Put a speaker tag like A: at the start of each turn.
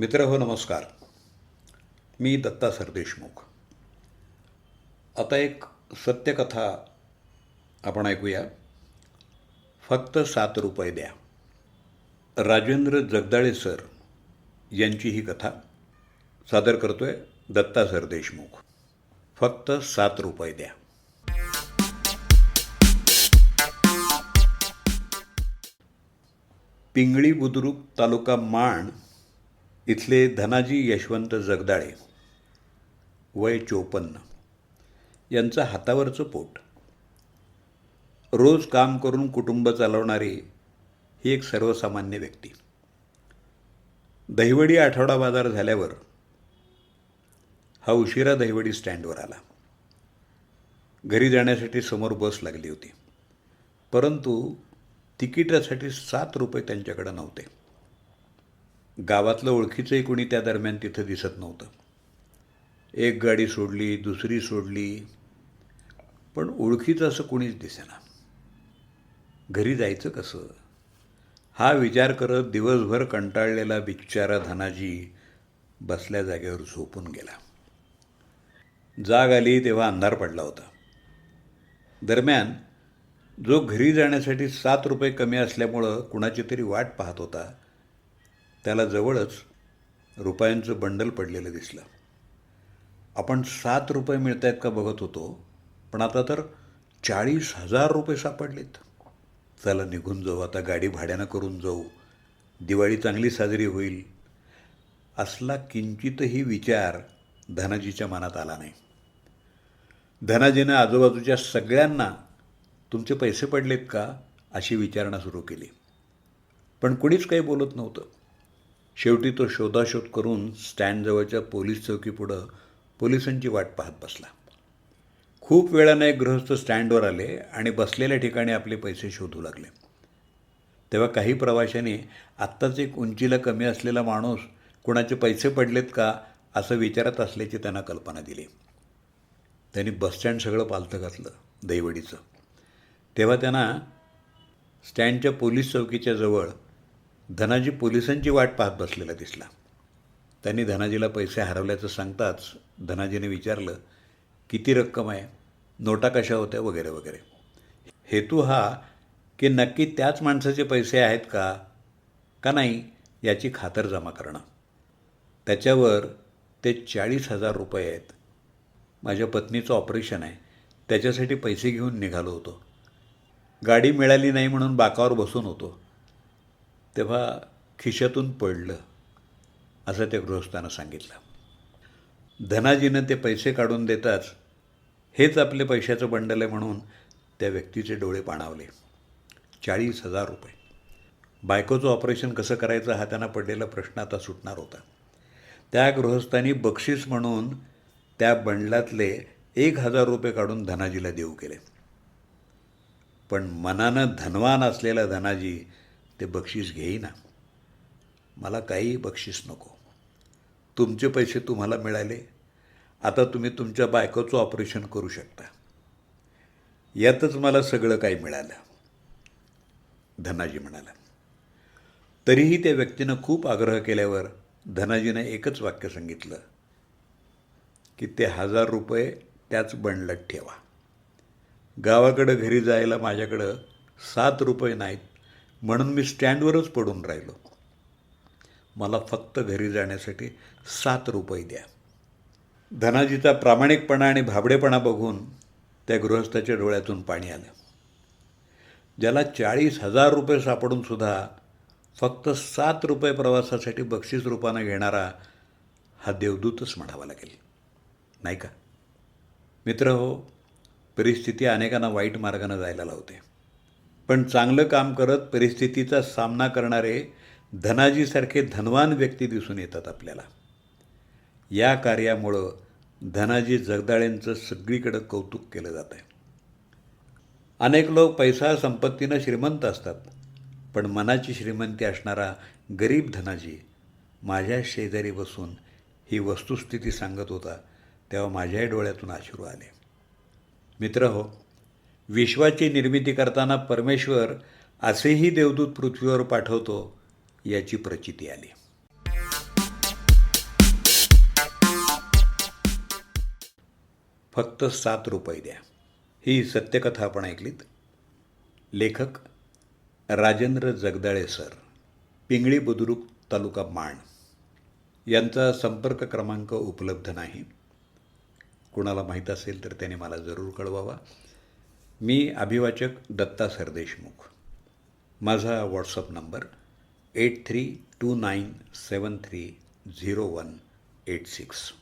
A: मित्र हो नमस्कार. मी दत्ता सरदेशमुख. आता एक सत्यकथा आपण ऐकूया. फक्त सात रुपये द्या. राजेंद्र जगदाळे सर यांची ही कथा सादर करतोय दत्ता सरदेशमुख. फक्त सात रुपये द्या. पिंगळी बुद्रुक तालुका माण इथले धनाजी यशवंत जगदाळे वय चोपन्न यांचं हातावरचं पोट. रोज काम करून कुटुंब चालवणारी ही एक सर्वसामान्य व्यक्ती. दहिवडी आठवडा बाजार झाल्यावर हा उशिरा दहिवडी स्टँडवर आला. घरी जाण्यासाठी समोर बस लागली होती. परंतु तिकिटासाठी सात रुपये त्यांच्याकडे नव्हते. गावातलं ओळखीचंही कोणी त्या दरम्यान तिथं दिसत नव्हतं. एक गाडी सोडली दुसरी सोडली पण ओळखीचं असं कोणीच दिसेना. घरी जायचं कसं? हा विचार करत दिवसभर कंटाळलेला बिचारा धनाजी बसल्या जागेवर झोपून गेला. जाग आली तेव्हा अंधार पडला होता. दरम्यान जो घरी जाण्यासाठी सात रुपये कमी असल्यामुळं कुणाची तरी वाट पाहत होता. त्याला जवळच रुपयांचं बंडल पडलेलं दिसलं. आपण सात रुपये मिळत आहेत का बघत होतो पण आता तर चाळीस हजार रुपये सापडलेत. चला निघून जाऊ आता गाडी भाड्यानं करून जाऊ. दिवाळी चांगली साजरी होईल. असला किंचितही विचार धनाजीच्या मनात आला नाही. धनाजीनं आजूबाजूच्या सगळ्यांना तुमचे पैसे पडलेत का? अशी विचारणा सुरू केली. पण कुणीच काही बोलत नव्हतं. शेवटी तो शोधाशोध करून स्टँडजवळच्या पोलीस चौकीपुढं पोलिसांची वाट पाहत बसला. खूप वेळानं एक गृहस्थ स्टँडवर आले आणि बसलेल्या ठिकाणी आपले पैसे शोधू लागले. तेव्हा काही प्रवाशांनी आत्ताच एक उंचीला कमी असलेला माणूस कुणाचे पैसे पडलेत का? असं विचारत असल्याची त्यांना कल्पना दिली. त्यांनी बसस्टँड सगळं पालथं घातलं दैवडीचं तेव्हा त्यांना स्टँडच्या पोलीस चौकीच्या जवळ धनाजी पोलिसांची वाट पाहत बसलेला दिसला. त्यांनी धनाजीला पैसे हरवल्याचं सांगताच धनाजीने विचारलं किती रक्कम आहे? नोटा कशा होत्या? वगैरे वगैरे. हेतू हा की नक्की त्याच माणसाचे पैसे आहेत का? का नाही? याची खातर जमा करणं. त्याच्यावर ते चाळीस हजार रुपये आहेत. माझ्या पत्नीचं ऑपरेशन आहे. त्याच्यासाठी पैसे घेऊन निघालो होतो. गाडी मिळाली नाही म्हणून बाकावर बसून होतो. तेव्हा खिशातून पडलं असं त्या गृहस्थानं सांगितलं. धनाजीनं ते पैसे काढून देताच हेच आपले पैशाचं बंडल आहे म्हणून त्या व्यक्तीचे डोळे पाणावले. चाळीस हजार रुपये. बायकोचं ऑपरेशन कसं करायचं हा त्यांना पडलेला प्रश्न आता सुटणार होता. त्या गृहस्थांनी बक्षीस म्हणून त्या बंडलातले एक हजार रुपये काढून धनाजीला देऊ केले. पण मनानं धनवान असलेला धनाजी ते बक्षीस घेईना. मला काही बक्षीस नको. तुमचे पैसे तुम्हाला मिळाले. आता तुम्ही तुमच्या बायकोचं ऑपरेशन करू शकता. यातच मला सगळं काही मिळालं. धनाजी म्हणाला. तरीही त्या व्यक्तीनं खूप आग्रह केल्यावर धनाजीनं एकच वाक्य सांगितलं की ते हजार रुपये त्याच बंडलत ठेवा. गावाकडं घरी जायला माझ्याकडं सात रुपये नाहीत म्हणून मी स्टँडवरच पडून राहिलो. मला फक्त घरी जाण्यासाठी सात रुपये द्या. धनाजीचा प्रामाणिकपणा आणि भाबडेपणा बघून त्या गृहस्थाच्या डोळ्यातून पाणी आलं. ज्याला चाळीस हजार रुपये सापडूनसुद्धा फक्त सात रुपये प्रवासासाठी बक्षीस रूपानं घेणारा हा देवदूतच म्हणावा लागेल. नाही का? मित्र हो परिस्थिती अनेकांना वाईट मार्गानं जायला लावते. पण चांगलं काम करत परिस्थितीचा सामना करणारे धनाजीसारखे धनवान व्यक्ती दिसून येतात आपल्याला. या कार्यामुळं धनाजी जगदाळेंचं सगळीकडं कौतुक केलं जात आहे अनेक लोक पैसा संपत्तीनं श्रीमंत असतात पण मनाची श्रीमंती असणारा गरीब धनाजी माझ्या शेजारी बसून ही वस्तुस्थिती सांगत होता तेव्हा माझ्याही डोळ्यातून अश्रू आले. मित्र हो विश्वाची निर्मिती करताना परमेश्वर असेही देवदूत पृथ्वीवर पाठवतो याची प्रचिती आली. फक्त सात रुपये द्या. ही सत्यकथा आपण ऐकलीत. लेखक राजेंद्र जगदाळे सर पिंगळी बुद्रुक तालुका माण. यांचा संपर्क क्रमांक उपलब्ध नाही. कुणाला माहीत असेल तर त्याने मला जरूर कळवावा. मी अभिवाचक दत्ता सरदेशमुख. माझा WhatsApp number eight three two nine seven three zero one eight six